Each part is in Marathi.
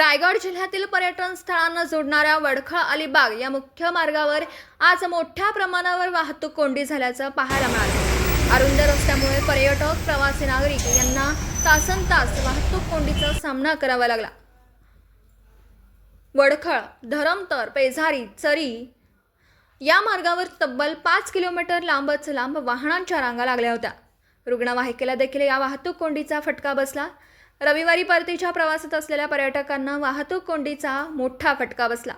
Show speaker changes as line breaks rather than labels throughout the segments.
रायगड जिल्ह्यातील पर्यटन स्थळांना जोडणाऱ्या वडखळ अलिबाग या मुख्य मार्गावर आज मोठ्या प्रमाणावर वाहतूक कोंडी झाल्याचं पाहायला मिळालं. अरुंद रस्त्यामुळे पर्यटक प्रवासी नागरिक यांना तासन तास वाहतूक कोंडीचा सामना करावा लागला. वडखळ धरमतर पेझारी चरी या मार्गावर तब्बल पाच किलोमीटर लांबच लांब वाहनांच्या रांगा लागल्या होत्या. रुग्णवाहिकेला देखील या वाहतूक कोंडीचा फटका बसला. रविवारी परतीच्या प्रवासात असलेल्या पर्यटकांना वाहतूक कोंडीचा मोठा फटका बसला.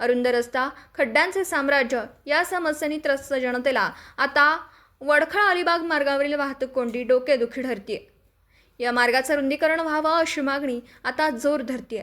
अरुंद रस्ता खड्ड्यांचे साम्राज्य या समस्येने त्रस्त जनतेला आता वडखळ अलिबाग मार्गावरील वाहतूक कोंडी डोकेदुखी ठरतीये या मार्गाचं रुंदीकरण व्हावं अशी मागणी आता जोर धरतीये.